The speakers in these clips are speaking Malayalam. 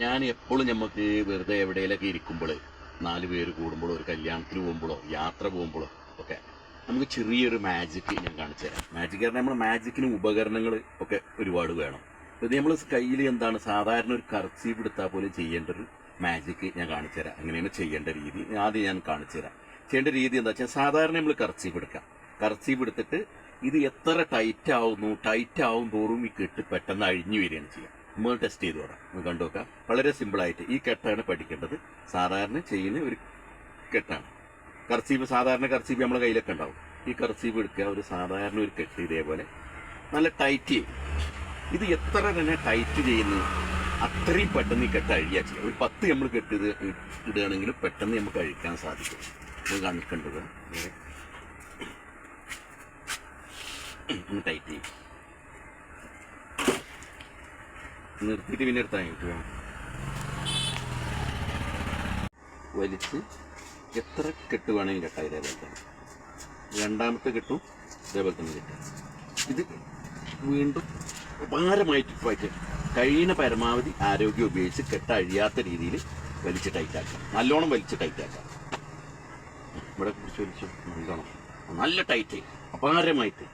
ഞാൻ എപ്പോഴും നമുക്ക് വെറുതെ എവിടെയെങ്കിലൊക്കെ ഇരിക്കുമ്പോൾ നാല് പേര് കൂടുമ്പോഴോ ഒരു കല്യാണത്തിന് പോകുമ്പോഴോ യാത്ര പോകുമ്പോഴോ ഒക്കെ നമുക്ക് ചെറിയൊരു മാജിക് ഞാൻ കാണിച്ചു തരാം. മാജിക് പറഞ്ഞാൽ നമ്മൾ മാജിക്കിന് ഉപകരണങ്ങൾ ഒക്കെ ഒരുപാട് വേണം. ഇത് നമ്മൾ കയ്യിൽ എന്താണ് സാധാരണ ഒരു കർച്ചീഫ് എടുത്താൽ പോലും ചെയ്യേണ്ട ഒരു മാജിക് ഞാൻ കാണിച്ചു തരാം. അങ്ങനെയാണ് ചെയ്യേണ്ട രീതി. ആദ്യം ഞാൻ കാണിച്ചു തരാം. ചെയ്യേണ്ട രീതി എന്താ വെച്ചാൽ സാധാരണ നമ്മൾ കർച്ചീഫ് എടുക്കാം. കർച്ചീഫ് എടുത്തിട്ട് ഇത് എത്ര ടൈറ്റ് ആവുന്നു ടൈറ്റ് ആവും തോറും ഈ കെട്ട് പെട്ടെന്ന് അഴിഞ്ഞു വരികയാണ് ചെയ്യുക നമ്മൾ ടെസ്റ്റ് ചെയ്ത് നമുക്ക് കണ്ടു നോക്കാം. വളരെ സിമ്പിളായിട്ട് ഈ കെട്ടാണ് പഠിക്കേണ്ടത്. സാധാരണ ചെയ്യുന്ന ഒരു കെട്ടാണ്. കർച്ചീഫ് സാധാരണ കർച്ചീഫ് നമ്മുടെ കയ്യിലൊക്കെ ഉണ്ടാവും. ഈ കർച്ചീഫ് എടുക്കുക ഒരു സാധാരണ ഒരു കെട്ട് ഇതേപോലെ. നല്ല ടൈറ്റ് ചെയ്യും. ഇത് എത്ര തന്നെ ടൈറ്റ് ചെയ്യുന്നു അത്രയും പെട്ടെന്ന് ഈ കെട്ട് അഴിയാ ചെയ്യുക ഒരു പത്ത് നമ്മൾ കെട്ട് ഇത് ഇടുകയാണെങ്കിലും പെട്ടെന്ന് നമുക്ക് അഴിക്കാൻ സാധിക്കും. നമുക്ക് കണക്കേണ്ടത്. ടൈറ്റ് ചെയ്യും. നിർത്തിയിട്ട് പിന്നെ എടുത്താൽ കിട്ടുക വലിച്ച് എത്ര കെട്ട് വേണമെങ്കിൽ കെട്ടാം ഇതേപോലെ തന്നെ. രണ്ടാമത്തെ കെട്ടും ഇതേപോലെ തന്നെ കെട്ടാം ഇത് വീണ്ടും ഭാരമായിട്ട് പറ്റും കഴിയുന്ന പരമാവധി ആരോഗ്യം ഉപയോഗിച്ച് കെട്ടഴിയാത്ത രീതിയിൽ വലിച്ച് ടൈറ്റാക്കാം നല്ലോണം വലിച്ച് ടൈറ്റാക്കാം ഇവിടെ കുറിച്ച് വലിച്ചു നല്ലോണം. നല്ല ടൈറ്റ് അപാരമായിട്ട്.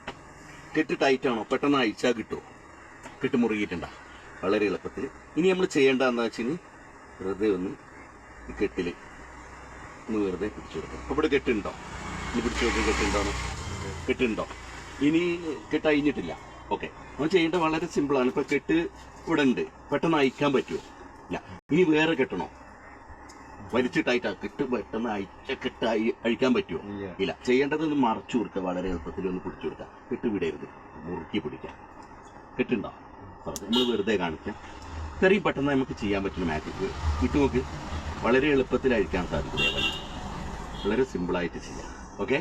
കെട്ട് ടൈറ്റാണോ പെട്ടെന്ന് അഴിച്ചാൽ കിട്ടുമോ കെട്ട് മുറുകിയിട്ടുണ്ടാ? വളരെ എളുപ്പത്തിൽ. ഇനി നമ്മൾ ചെയ്യേണ്ടതെന്ന് വെച്ചാൽ വെറുതെ ഒന്ന് ഈ കെട്ടിൽ ഒന്ന് വെറുതെ പിടിച്ചു കൊടുക്കാം. അപ്പോൾ ഇവിടെ കെട്ടുണ്ടോ? ഇനി പിടിച്ചു നോക്കി കെട്ടുണ്ടോ കെട്ടുണ്ടോ? ഇനി കെട്ട് അഴിഞ്ഞിട്ടില്ല. ഓക്കെ. നമ്മൾ ചെയ്യേണ്ടത് വളരെ സിമ്പിളാണ് ഇപ്പോൾ കെട്ട് ഇവിടെ ഉണ്ട്. പെട്ടെന്ന് അയക്കാൻ പറ്റുമോ? ഇല്ല. ഇനി വേറെ കെട്ടണോ? വലിച്ചിട്ടായിട്ടാ കെട്ട് പെട്ടെന്ന് അയച്ച കെട്ട് അഴി- അഴിക്കാൻ പറ്റുമോ? ഇല്ല. ഇല്ല. ചെയ്യേണ്ടത് ഒന്ന് മറച്ചു കൊടുക്കുക. വളരെ എളുപ്പത്തിൽ ഒന്ന് പിടിച്ചു കൊടുക്കുക. കെട്ട് വിടരുത്. മുറുക്കി പിടിക്കാം. കെട്ടുണ്ടോ? നമ്മൾ വെറുതെ കാണിക്കാം. ഇത്രയും പെട്ടെന്ന് നമുക്ക് ചെയ്യാൻ പറ്റുന്ന മാജിക് വിട്ടു നോക്ക് വളരെ എളുപ്പത്തിൽ അഴിക്കാൻ സാധിക്കും വളരെ സിമ്പിളായിട്ട് ചെയ്യാം. ഓക്കെ